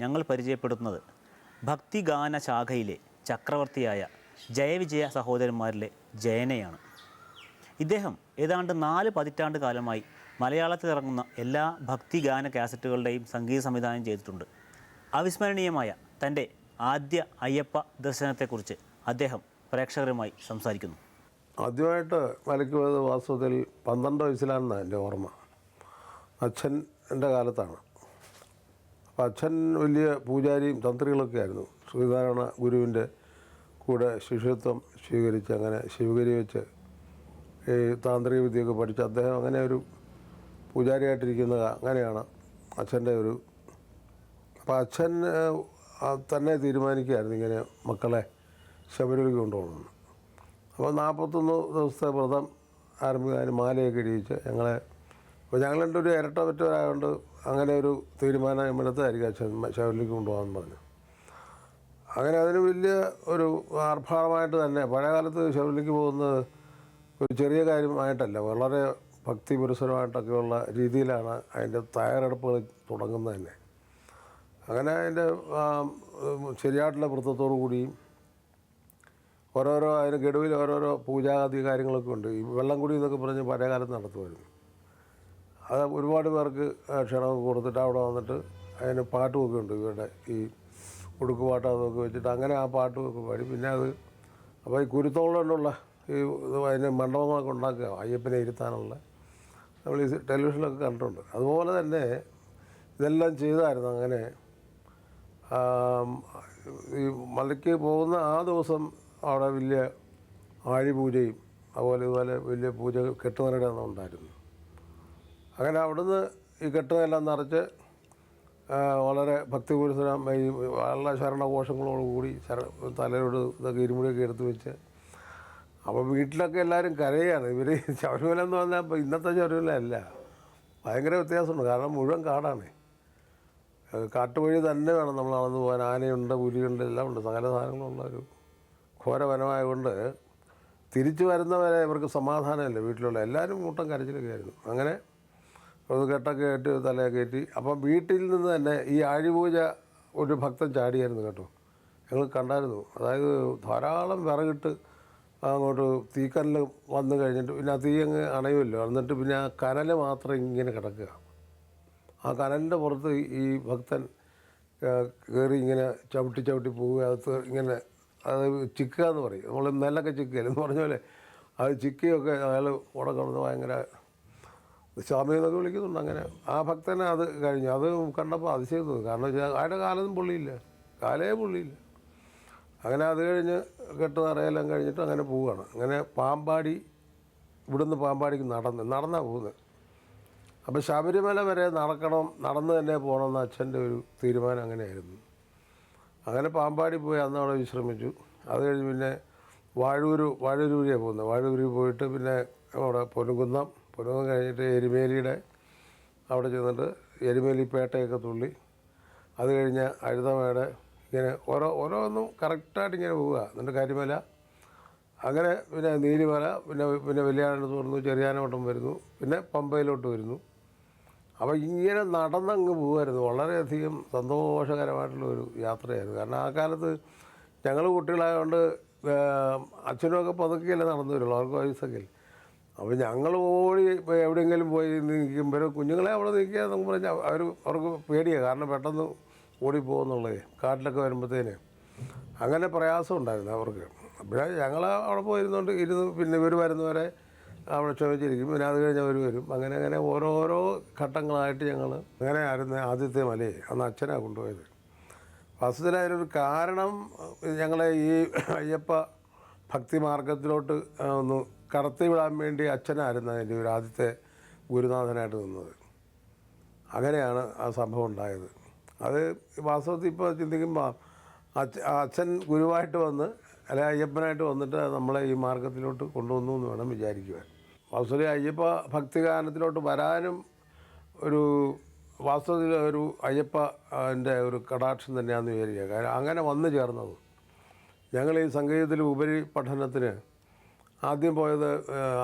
ഞങ്ങൾ പരിചയപ്പെടുത്തുന്നത്. ഭക്തിഗാന ശാഖയിലെ ചക്രവർത്തിയായ ജയവിജയ സഹോദരന്മാരിലെ ജയനയാണ്. ഇദ്ദേഹം ഏതാണ്ട് നാല് പതിറ്റാണ്ട് കാലമായി മലയാളത്തിൽ ഇറങ്ങുന്ന എല്ലാ ഭക്തിഗാന കാസറ്റുകളുടെയും സംഗീത സംവിധാനം ചെയ്തിട്ടുണ്ട്. അവിസ്മരണീയമായ തന്റെ ആദ്യ അയ്യപ്പ ദർശനത്തെക്കുറിച്ച് അദ്ദേഹം പ്രേക്ഷകരുമായി സംസാരിക്കുന്നു. ആദ്യമായിട്ട് വലയ്ക്ക് പോയത് വാസ്തവത്തിൽ പന്ത്രണ്ട് വയസ്സിലാണെന്നാണ് എന്റെ ഓർമ്മ. അച്ഛൻ എന്റെ കാലത്താണ്. അപ്പോൾ അച്ഛൻ വലിയ പൂജാരിയും തന്ത്രികളൊക്കെ ആയിരുന്നു. ശ്രീനാരായണ ഗുരുവിന്റെ കൂടെ ശിഷ്യത്വം സ്വീകരിച്ച് അങ്ങനെ ശിവഗിരി വെച്ച് ഈ താന്ത്രിക വിദ്യയൊക്കെ പഠിച്ച് അദ്ദേഹം അങ്ങനെ ഒരു പൂജാരിയായിട്ടിരിക്കുന്ന അങ്ങനെയാണ് അച്ഛന്റെ ഒരു അപ്പോൾ അച്ഛൻ തന്നെ തീരുമാനിക്കുകയായിരുന്നു ഇങ്ങനെ മക്കളെ ശബരിമലയ്ക്ക് കൊണ്ടുപോകണമെന്ന്. അപ്പോൾ നാൽപ്പത്തൊന്ന് ദിവസത്തെ വ്രതം ആരംഭിക്കാൻ മാലയൊക്കെ ഇടിയിച്ച് ഞങ്ങളെ അപ്പോൾ രണ്ടും ഒരു ഇരട്ട പറ്റവരായതുകൊണ്ട് അങ്ങനെ ഒരു തീരുമാനം എടുത്തായിരിക്കും അച്ഛൻ ശബരിമലയ്ക്ക് കൊണ്ടുപോകാമെന്ന് പറഞ്ഞു. അങ്ങനെ അതിന് വലിയ ഒരു ആർഭാടമായിട്ട് തന്നെ പഴയ കാലത്ത് ശബരിമലയ്ക്ക് പോകുന്നത് ഒരു ചെറിയ കാര്യമായിട്ടല്ല. വളരെ ഭക്തി പുരസരമായിട്ടൊക്കെയുള്ള രീതിയിലാണ് അതിന്റെ തയ്യാറെടുപ്പുകൾ തുടങ്ങുന്നത് തന്നെ. അങ്ങനെ അതിന്റെ ശരിയായിട്ടുള്ള വൃത്തത്തോടു കൂടിയും ഓരോരോ അതിന് ഗഡുവിൽ ഓരോരോ പൂജാതി കാര്യങ്ങളൊക്കെ ഉണ്ട്. ഈ വെള്ളം കുടി എന്നൊക്കെ പറഞ്ഞ് പഴയ കാലത്ത് നടത്തുമായിരുന്നു. അത് ഒരുപാട് പേർക്ക് ക്ഷണമൊക്കെ കൊടുത്തിട്ട് അവിടെ വന്നിട്ട് അതിന് പാട്ടുമൊക്കെ ഉണ്ട് ഇവരുടെ ഈ ഉടുക്കുപാട്ട് അതൊക്കെ വെച്ചിട്ട് അങ്ങനെ ആ പാട്ടുമൊക്കെ പാടി. പിന്നെ അത് അപ്പോൾ ഈ കുരുത്തോളുള്ള ഈ അതിന് മണ്ഡപങ്ങളൊക്കെ ഉണ്ടാക്കുക അയ്യപ്പനെ ഇരുത്താനുള്ള. നമ്മൾ ഈ ടെലിവിഷനിലൊക്കെ കണ്ടിട്ടുണ്ട്. അതുപോലെ തന്നെ ഇതെല്ലാം ചെയ്തായിരുന്നു അങ്ങനെ. ഈ മലയ്ക്ക് പോകുന്ന ആ ദിവസം അവിടെ വലിയ ആഴിപൂജയും അതുപോലെ ഇതുപോലെ വലിയ പൂജ കെട്ടുനിറയുടെ ഉണ്ടായിരുന്നു അങ്ങനെ അവിടുന്ന് ഈ കെട്ടതെല്ലാം നിറച്ച് വളരെ ഭക്തിപുരുഷനം വളരെ ശരണഘോഷങ്ങളോടുകൂടി ശര തലയോട് ഇതൊക്കെ ഇരുമുടിയൊക്കെ എടുത്ത് വെച്ച്. അപ്പോൾ വീട്ടിലൊക്കെ എല്ലാവരും കരയാണ്. ഇവർ ശബരിമല എന്ന് പറഞ്ഞാൽ ഇപ്പോൾ ഇന്നത്തെ ശബരിമല അല്ല. ഭയങ്കര വ്യത്യാസമുണ്ട്. കാരണം മുഴുവൻ കാടാണ്. കാട്ടുവഴി തന്നെ വേണം നമ്മൾ നടന്നു പോകാൻ. ആനയുണ്ട് പുലിയുണ്ട് എല്ലാം ഉണ്ട്. സകല സാധനങ്ങളുള്ള ഒരു ഘോരവനമായതുകൊണ്ട് തിരിച്ചു വരുന്നവരെ ഇവർക്ക് സമാധാനമില്ല വീട്ടിലുള്ള. എല്ലാവരും കൂട്ടം കരച്ചിലൊക്കെ ആയിരുന്നു അങ്ങനെ അത് കെട്ടൊക്കെ കയറ്റി തലയെ കയറ്റി. അപ്പം വീട്ടിൽ നിന്ന് തന്നെ ഈ ആഴിപൂജ ഒരു ഭക്തൻ ചാടിയായിരുന്നു കേട്ടോ. ഞങ്ങൾ കണ്ടായിരുന്നു. അതായത് ധാരാളം വിറകിട്ട് അങ്ങോട്ട് തീക്കനൽ വന്നു കഴിഞ്ഞിട്ട് പിന്നെ ആ തീ അങ്ങ് അണയുമല്ലോ. എന്നിട്ട് പിന്നെ ആ കനൽ മാത്രം ഇങ്ങനെ കിടക്കുക. ആ കനലിന്റെ പുറത്ത് ഈ ഭക്തൻ കയറി ഇങ്ങനെ ചവിട്ടി ചവിട്ടി പോവുക. അകത്ത് ഇങ്ങനെ അത് ചിക്കുക എന്ന് പറയും. നമ്മൾ നെല്ലൊക്കെ ചിക്കുക എന്ന് പറഞ്ഞ പോലെ. അത് ചിക്കുകയൊക്കെ അയാൾ കിടന്ന് ഭയങ്കര സ്വാമി എന്നൊക്കെ വിളിക്കുന്നുണ്ട്. അങ്ങനെ ആ ഭക്തനെ അത് കഴിഞ്ഞു. അത് കണ്ടപ്പോൾ അതിശയം തോന്നി കാരണം വെച്ചാൽ അയാളുടെ കാലൊന്നും പുള്ളിയില്ല. കാലേ പുള്ളിയില്ല. അങ്ങനെ അത് കഴിഞ്ഞ് കെട്ട് നിറയെല്ലാം കഴിഞ്ഞിട്ട് അങ്ങനെ പോവുകയാണ് അങ്ങനെ പാമ്പാടി ഇവിടുന്ന് പാമ്പാടിക്ക് നടന്ന് നടന്നാണ് പോകുന്നത് അപ്പോൾ ശബരിമല വരെ നടക്കണം നടന്ന് തന്നെ പോകണം പോകണമെന്ന് അച്ഛന്റെ ഒരു തീരുമാനം അങ്ങനെയായിരുന്നു. അങ്ങനെ പാമ്പാടി പോയി അന്ന് അവിടെ വിശ്രമിച്ചു. അത് കഴിഞ്ഞ് പിന്നെ വാഴൂർ വാഴൂർ വഴിയാണ് പോകുന്നത് വാഴൂരിൽ പോയിട്ട് പിന്നെ അവിടെ പൊനുകുന്നം പൊനുകുന്നം കഴിഞ്ഞിട്ട് എരുമേലിയുടെ അവിടെ ചെന്നിട്ട് എരുമേലി പേട്ടയൊക്കെ തുള്ളി. അത് കഴിഞ്ഞ് അഴുതമേട് ഇങ്ങനെ ഓരോ ഓരോന്നും കറക്റ്റായിട്ട് ഇങ്ങനെ പോവുക. എന്നിട്ട് കരിമല അങ്ങനെ പിന്നെ നീലിമല പിന്നെ പിന്നെ വലിയാണ്ട് വരുന്നു ചെറിയാനോട്ടം വരുന്നു പിന്നെ പമ്പയിലോട്ട് വരുന്നു. അപ്പോൾ ഇങ്ങനെ നടന്നങ്ങ് പോകുമായിരുന്നു വളരെയധികം സന്തോഷകരമായിട്ടുള്ള ഒരു യാത്രയായിരുന്നു. കാരണം ആ കാലത്ത് ഞങ്ങൾ കുട്ടികളായതുകൊണ്ട് ഏഹ്, അച്ഛനുമൊക്കെ പതുക്കെയല്ലേ നടന്നു വരുള്ളൂ. അവർക്ക് വയസ്സൊക്കെ. അപ്പോൾ ഞങ്ങൾ ഓടി ഇപ്പോൾ എവിടെയെങ്കിലും പോയി നിൽക്കുമ്പോൾ കുഞ്ഞുങ്ങളെ അവിടെ നിൽക്കുക എന്നൊക്കെ പറഞ്ഞാൽ അവർ അവർക്ക് പേടിയാണ് കാരണം പെട്ടെന്ന് ഓടിപ്പോകുന്നുള്ളത് കാട്ടിലൊക്കെ വരുമ്പോഴത്തേന് അങ്ങനെ പ്രയാസം ഉണ്ടായിരുന്നു അവർക്ക്. പിന്നെ ഞങ്ങൾ അവിടെ പോയിരുന്നുകൊണ്ട് ഇരുന്ന് പിന്നെ ഇവർ വരുന്നവരെ അവിടെ ക്ഷമിച്ചിരിക്കും. പിന്നെ അത് കഴിഞ്ഞ് അവർ വരും. അങ്ങനെ അങ്ങനെ ഓരോരോ ഘട്ടങ്ങളായിട്ട് ഞങ്ങൾ അങ്ങനെ ആയിരുന്നു ആദ്യത്തെ മലയെ. അന്ന് അച്ഛനാണ് കൊണ്ടുപോയത്. വാസ്തവത്തിൽ അതിനൊരു കാരണം ഞങ്ങളെ ഈ അയ്യപ്പ ഭക്തി മാർഗത്തിലോട്ട് ഒന്ന് കടത്തി വിടാൻ വേണ്ടി അച്ഛനായിരുന്നു അതിന്റെ ഒരു ആദ്യത്തെ ഗുരുനാഥനായിട്ട് നിന്നത്. അങ്ങനെയാണ് ആ സംഭവം ഉണ്ടായത്. അത് വാസ്തവത്തിൽ ഇപ്പോൾ ചിന്തിക്കുമ്പോൾ അച്ഛ അച്ഛൻ ഗുരുവായിട്ട് വന്ന് അല്ലെ അയ്യപ്പനായിട്ട് വന്നിട്ട് നമ്മളെ ഈ മാർഗത്തിലോട്ട് കൊണ്ടുവന്നു എന്ന് വേണം വിചാരിക്കുവാൻ. വാസ്തവത്തിൽ അയ്യപ്പ ഭക്തിഗാനത്തിലോട്ട് വരാനും ഒരു വാസ്തവത്തിൽ ഒരു അയ്യപ്പ എന്റെ ഒരു കടാക്ഷം തന്നെയാണെന്ന് വിചാരിക്കുക. കാരണം അങ്ങനെ വന്നു ചേർന്നത്. ഞങ്ങൾ ഈ സംഗീതത്തിൽ ഉപരി പഠനത്തിന് ആദ്യം പോയത്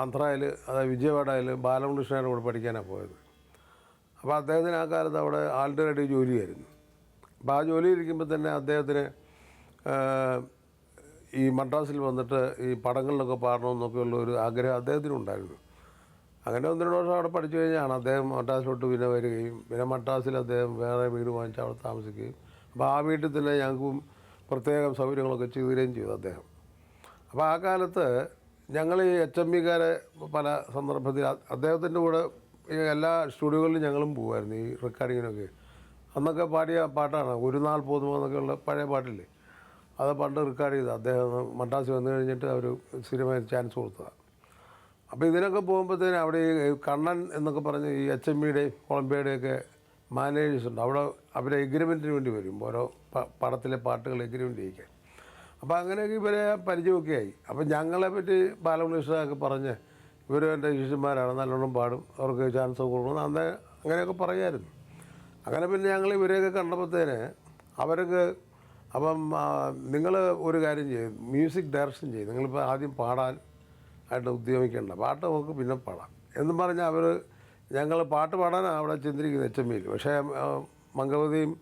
ആന്ധ്രയിൽ അതായത് വിജയവാഡയിൽ ബാലകൃഷ്ണയുടെ കൂടെ പഠിക്കാനാണ് പോയത്. അപ്പോൾ അദ്ദേഹത്തിന് ആ കാലത്ത് അവിടെ ആൾട്ടറേറ്റീവ് ജോലിയായിരുന്നു. അപ്പോൾ ആ ജോലിയിരിക്കുമ്പോൾ തന്നെ അദ്ദേഹത്തിന് ഈ മദ്രാസിൽ വന്നിട്ട് ഈ പടങ്ങളിലൊക്കെ പാടണമെന്നൊക്കെ ഉള്ള ഒരു ആഗ്രഹം അദ്ദേഹത്തിനുണ്ടായിരുന്നു. അങ്ങനെ ഒന്ന് രണ്ട് വർഷം അവിടെ പഠിച്ചു കഴിഞ്ഞാണ് അദ്ദേഹം മദ്രാസിലോട്ട് പിന്നെ വരികയും പിന്നെ മദ്രാസിൽ അദ്ദേഹം വേറെ വീട് വാങ്ങിച്ച് അവിടെ താമസിക്കുകയും അപ്പോൾ ആ വീട്ടിൽ തന്നെ ഞങ്ങൾക്കും പ്രത്യേകം സൗകര്യങ്ങളൊക്കെ ചെയ്തു തരികയും ചെയ്തു അദ്ദേഹം. അപ്പോൾ ആ കാലത്ത് ഞങ്ങൾ ഈ എച്ച് എം ബിക്കാരെ പല സന്ദർഭത്തിൽ അദ്ദേഹത്തിന്റെ കൂടെ ഈ എല്ലാ സ്റ്റുഡിയോകളിലും ഞങ്ങളും പോകുമായിരുന്നു ഈ റെക്കോർഡിങ്ങിനൊക്കെ. അന്നൊക്കെ പാടിയ പാട്ടാണ് ഒരു നാൾ പോതുമോ എന്നൊക്കെ ഉള്ള പഴയ പാട്ടില്ലേ? അത് പണ്ട് റെക്കോർഡ് ചെയ്ത് അദ്ദേഹം മദ്രാസിൽ വന്നു കഴിഞ്ഞിട്ട് അവർ സിനിമയിൽ ചാൻസ് കൊടുത്തതാണ് അപ്പോൾ ഇതിനൊക്കെ പോകുമ്പോഴത്തേന് അവിടെ ഈ കണ്ണൻ എന്നൊക്കെ പറഞ്ഞ് ഈ എച്ച് എം ബിയുടെയും കൊളംബിയയുടെയൊക്കെ മാനേജേഴ്സ് ഉണ്ട്. അവിടെ അവരെ എഗ്രിമെന്റിന് വേണ്ടി വരും ഓരോ പടത്തിലെ പാട്ടുകൾ എഗ്രിമെന്റ് ചെയ്യിക്കാൻ. അപ്പോൾ അങ്ങനെയൊക്കെ ഇവരെ പരിചയമൊക്കെ ആയി അപ്പം ഞങ്ങളെ പറ്റി ബാലകൃഷ്ണനൊക്കെ പറഞ്ഞ് ഇവരും എന്റെ ശിഷ്യന്മാരാണ് നല്ലോണം പാടും അവർക്ക് ചാൻസ് കൊടുക്കണം അന്ന് അങ്ങനെയൊക്കെ പറയായിരുന്നു. അങ്ങനെ പിന്നെ ഞങ്ങൾ ഇവരെയൊക്കെ കണ്ടപ്പോഴത്തേന് അവർക്ക് അപ്പം നിങ്ങൾ ഒരു കാര്യം ചെയ്യും മ്യൂസിക് ഡയറക്ഷൻ ചെയ്യും. നിങ്ങളിപ്പോൾ ആദ്യം പാടാൻ ആയിട്ട് ഉദ്യമിക്കേണ്ട പാട്ട് നമുക്ക് പിന്നെ പാടാം. എന്നും പറഞ്ഞാൽ അവർ ഞങ്ങൾ പാട്ട് പാടാനാണ് അവിടെ ചിന്തിരിക്കുന്നത് എച്ച് എം പക്ഷേ മംഗവതിയും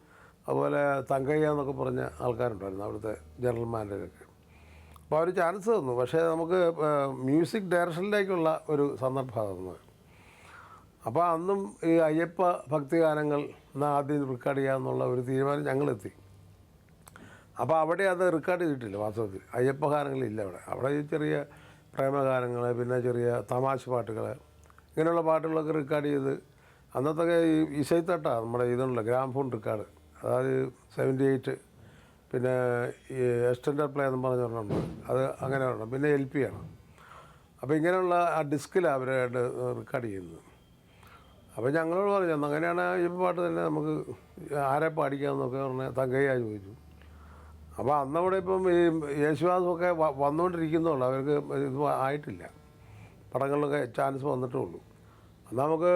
അതുപോലെ തങ്കയ്യ എന്നൊക്കെ പറഞ്ഞ ആൾക്കാരുണ്ടായിരുന്നു അവിടുത്തെ ജനറൽ മാനേജറൊക്കെ അപ്പോൾ അവർ ചാൻസ് തന്നു. പക്ഷേ നമുക്ക് മ്യൂസിക് ഡയറക്ഷനിലേക്കുള്ള ഒരു സന്ദർഭമാണ് തന്നത് അപ്പോൾ അന്നും ഈ അയ്യപ്പ ഭക്തിഗാനങ്ങൾ എന്നാൽ ആദ്യം റെക്കോർഡ് ചെയ്യാമെന്നുള്ള ഒരു തീരുമാനം ഞങ്ങളെത്തി. അപ്പോൾ അവിടെ അത് റെക്കോർഡ് ചെയ്തിട്ടില്ല വാസ്തവത്തിൽ. അയ്യപ്പ ഗാനങ്ങളില്ല അവിടെ. അവിടെ ചെറിയ പ്രേമഗാനങ്ങൾ പിന്നെ ചെറിയ തമാശ പാട്ടുകൾ ഇങ്ങനെയുള്ള പാട്ടുകളൊക്കെ റെക്കോർഡ് ചെയ്ത് അന്നത്തൊക്കെ ഈ ഇസൈത്തട്ടാണ് നമ്മുടെ ഇതുണ്ടല്ലോ ഗ്രാംഫോൺ റെക്കോർഡ്. അതായത് സെവന്റി എയ്റ്റ് പിന്നെ ഈ എക്സ്റ്റൻഡർ പ്ലേ എന്ന് പറഞ്ഞ അത് അങ്ങനെ ഒരെണ്ണം. പിന്നെ എൽ പി ആണ്. അപ്പോൾ ഇങ്ങനെയുള്ള ആ ഡിസ്കിലാണ് അവരായിട്ട് റെക്കോർഡ് ചെയ്യുന്നത്. അപ്പോൾ ഞങ്ങളോട് പറഞ്ഞു "എന്നാ അങ്ങനെയാണ് ഈ പാട്ട് തന്നെ നമുക്ക് ആരെ പാടിക്കാമെന്നൊക്കെ പറഞ്ഞ് തങ്കയ്യ ചോദിച്ചു. അപ്പോൾ അന്നവിടെ ഇപ്പം ഈ യേശുദാസൊക്കെ വന്നുകൊണ്ടിരിക്കുന്നുള്ളു അവർക്ക് ഇത് ആയിട്ടില്ല. പടങ്ങളിലൊക്കെ ചാൻസ് വന്നിട്ടേ ഉള്ളൂ. നമുക്ക്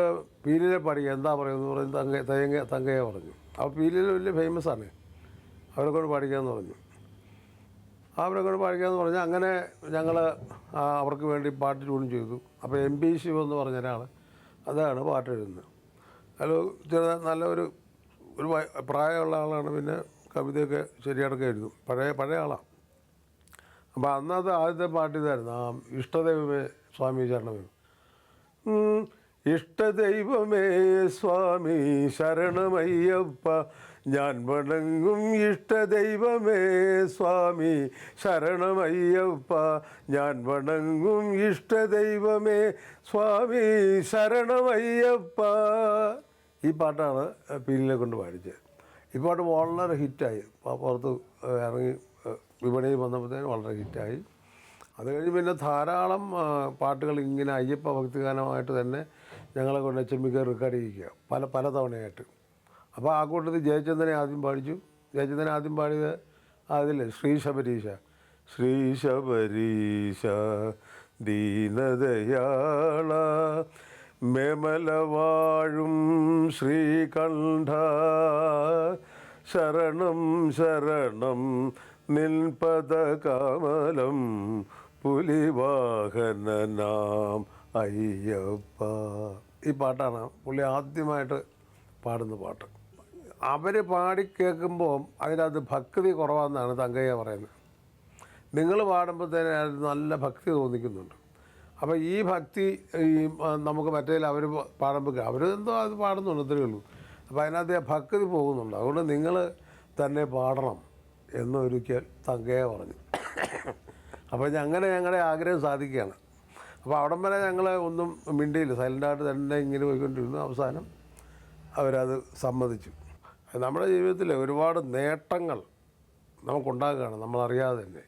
പീലിലെ പാടിക്കാം. എന്താ പറയുന്നത്? പറഞ്ഞ് തങ്ക തേങ്ങ തങ്കയ്യ പറഞ്ഞു. അപ്പോൾ പീലിൽ വലിയ ഫേമസ് ആണ്. അവരെ കൊണ്ട് പാടിക്കാമെന്ന് പറഞ്ഞു. അവരെ കൊണ്ട് പാടിക്കാമെന്ന് പറഞ്ഞാൽ അങ്ങനെ ഞങ്ങൾ അവർക്ക് വേണ്ടി പാട്ട് ട്യൂൺ ചെയ്തു. അപ്പോൾ എം പി ശിവ എന്ന് പറഞ്ഞ ഒരാൾ അതാണ് പാട്ട് എഴുതുന്നത് അയാൾ ചെറുത നല്ലൊരു ഒരു ഒരു പ്രായമുള്ള ആളാണ്. പിന്നെ കവിതയൊക്കെ ശരിയടക്കം എഴുതും. പഴയ പഴയ ആളാണ് അപ്പോൾ അന്നത്തെ ആദ്യത്തെ പാട്ട് ഇതായിരുന്നു. ആ ഇഷ്ടദേവമേ സ്വാമി ശരണമേ. ഉം. ഇഷ്ടദൈവമേ സ്വാമി ശരണമയ്യപ്പ ഞാൻ വണങ്ങും ഇഷ്ടദൈവമേ സ്വാമി ശരണമയ്യപ്പ ഞാൻ വണങ്ങും ഇഷ്ടദൈവമേ സ്വാമി ശരണമയ്യപ്പ. ഈ പാട്ടാണ് പീലിനെ കൊണ്ട് പാടിച്ചത് ഈ പാട്ട് വളരെ ഹിറ്റായി. പുറത്ത് ഇറങ്ങി വിപണിയിൽ വന്നപ്പോഴത്തേന് വളരെ ഹിറ്റായി. അത് കഴിഞ്ഞ് പിന്നെ ധാരാളം പാട്ടുകൾ ഇങ്ങനെ അയ്യപ്പ ഭക്തിഗാനമായിട്ട് തന്നെ ഞങ്ങളെ കൊണ്ട് ചെമ്മിക്ക റെക്കോർഡ് ചെയ്യിക്കുക. പല പല തവണയായിട്ട്. അപ്പോൾ ആ കൂട്ടത്തിൽ ജയചന്ദ്രനെ ആദ്യം പാടിച്ചു. ജയചന്ദ്രൻ ആദ്യം പാടിയത് അതില്ലേ ശ്രീ ശബരീശ. ശ്രീ ശബരീശ ദീനദയാള മേമലവാഴും ശ്രീകണ്ഠ ശരണം ശരണം നിൽപദ കമലം പുലിവാഹനനാം അയ്യപ്പ. ഈ പാട്ടാണ് പുള്ളി ആദ്യമായിട്ട് പാടുന്ന പാട്ട്. അവർ പാടി കേൾക്കുമ്പോൾ അതിനകത്ത് ഭക്തി കുറവാണെന്നാണ് തങ്കയ്യ പറയുന്നത്. നിങ്ങൾ പാടുമ്പോൾ തന്നെ അതിന് നല്ല ഭക്തി തോന്നിക്കുന്നുണ്ട്. അപ്പോൾ ഈ ഭക്തി ഈ നമുക്ക് മറ്റേ അവർ പാടുമ്പോൾ അവർ എന്തോ അത് പാടുന്നുണ്ട് ഇത്രയേ ഉള്ളൂ. അപ്പോൾ അതിനകത്ത് ആ ഭക്തി പോകുന്നുണ്ട്. അതുകൊണ്ട് നിങ്ങൾ തന്നെ പാടണം എന്നൊരിക്കൽ തങ്കയെ പറഞ്ഞു. അപ്പോൾ അങ്ങനെ ഞങ്ങളുടെ ആഗ്രഹം സാധിക്കുകയാണ്. അപ്പോൾ അവിടം വരെ ഞങ്ങൾ ഒന്നും മിണ്ടിയില്ല. സൈലന്റായിട്ട് തന്നെ ഇങ്ങനെ പോയിക്കൊണ്ടിരുന്നു. അവസാനം അവരത് സമ്മതിച്ചു. നമ്മുടെ ജീവിതത്തിൽ ഒരുപാട് നേട്ടങ്ങൾ നമുക്കുണ്ടാകുകയാണ്. നമ്മളറിയാതെ തന്നെ.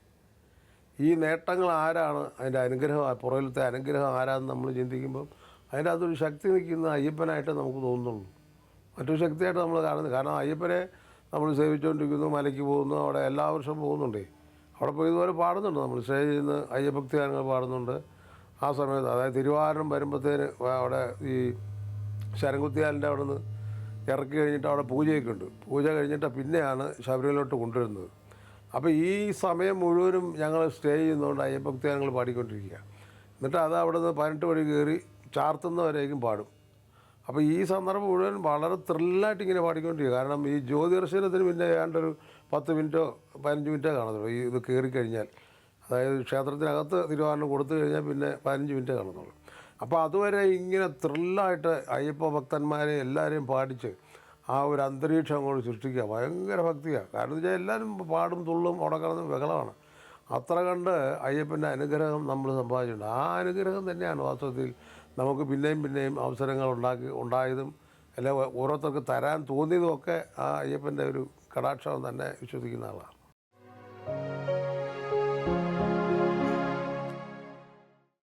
ഈ നേട്ടങ്ങൾ ആരാണ്? അതിന്റെ അനുഗ്രഹം പുറകിലത്തെ അനുഗ്രഹം ആരാന്ന് നമ്മൾ ചിന്തിക്കുമ്പം അതിന്റെ അകത്തൊരു ശക്തി നിൽക്കുന്ന അയ്യപ്പനായിട്ട് നമുക്ക് തോന്നുന്നുള്ളൂ. മറ്റൊരു ശക്തിയായിട്ട് നമ്മൾ കാണുന്നത് കാരണം അയ്യപ്പനെ നമ്മൾ സേവിച്ചുകൊണ്ടിരിക്കുന്നു മലയ്ക്ക് പോകുന്നു അവിടെ എല്ലാ വർഷവും പോകുന്നുണ്ടേ. അവിടെ പോയി ഇതുപോലെ പാടുന്നുണ്ട്. നമ്മൾ സ്റ്റേജിൽ നിന്ന് അയ്യഭക്തി ഗാനങ്ങൾ പാടുന്നുണ്ട്. ആ സമയത്ത് അതായത് തിരുവാരം വരുമ്പോഴത്തേന് അവിടെ ഈ ശരംകുത്തിയാലിന്റെ അവിടെ നിന്ന് ഇറക്കി കഴിഞ്ഞിട്ട് അവിടെ പൂജയൊക്കെ ഉണ്ട് പൂജ കഴിഞ്ഞിട്ട് പിന്നെയാണ് ശബരിമലയിലോട്ട് കൊണ്ടുവരുന്നത്. അപ്പോൾ ഈ സമയം മുഴുവനും ഞങ്ങൾ സ്റ്റേ ചെയ്യുന്നതുകൊണ്ട് അയ്യപ്പക്തി ഞങ്ങൾ പാടിക്കൊണ്ടിരിക്കുക എന്നിട്ട് അത് അവിടെ നിന്ന് പതിനെട്ട് വഴി കയറി ചാർത്തുന്നവരേക്കും പാടും. അപ്പോൾ ഈ സന്ദർഭം മുഴുവൻ വളരെ ത്രില്ലായിട്ട് ഇങ്ങനെ പാടിക്കൊണ്ടിരിക്കുക കാരണം ഈ ജ്യോതിദർശനത്തിന് പിന്നെ ഏതാണ്ടൊരു പത്ത് മിനിറ്റോ പതിനഞ്ച് മിനിറ്റോ കാണത്തുള്ളൂ ഈ ഇത് കയറി കഴിഞ്ഞാൽ അതായത് ക്ഷേത്രത്തിനകത്ത് തിരുവാഭരണം കൊടുത്തു കഴിഞ്ഞാൽ പിന്നെ പതിനഞ്ച് മിനിറ്റ് കാണുന്നുള്ളൂ അപ്പോൾ അതുവരെ ഇങ്ങനെ ത്രില്ലായിട്ട് അയ്യപ്പ ഭക്തന്മാരെ എല്ലാവരെയും പാടിച്ച് ആ ഒരു അന്തരീക്ഷം അങ്ങോട്ട് സൃഷ്ടിക്കുക. ഭയങ്കര ഭക്തിയാണ് കാരണം എന്ന് വെച്ചാൽ എല്ലാവരും പാടും തുള്ളും ഉടക്കണതും ബഹളമാണ്. അത്ര കണ്ട് അയ്യപ്പന്റെ അനുഗ്രഹം നമ്മൾ സമ്പാദിച്ചിട്ടുണ്ട്. ആ അനുഗ്രഹം തന്നെയാണ് വാസ്തവത്തിൽ നമുക്ക് പിന്നെയും പിന്നെയും അവസരങ്ങൾ ഉണ്ടാക്കി ഉണ്ടായതും അല്ലെ ഓരോരുത്തർക്ക് തരാൻ തോന്നിയതും ഒക്കെ ആ അയ്യപ്പന്റെ ഒരു കടാക്ഷം തന്നെ വിശ്വസിക്കുന്ന ആളാണ്.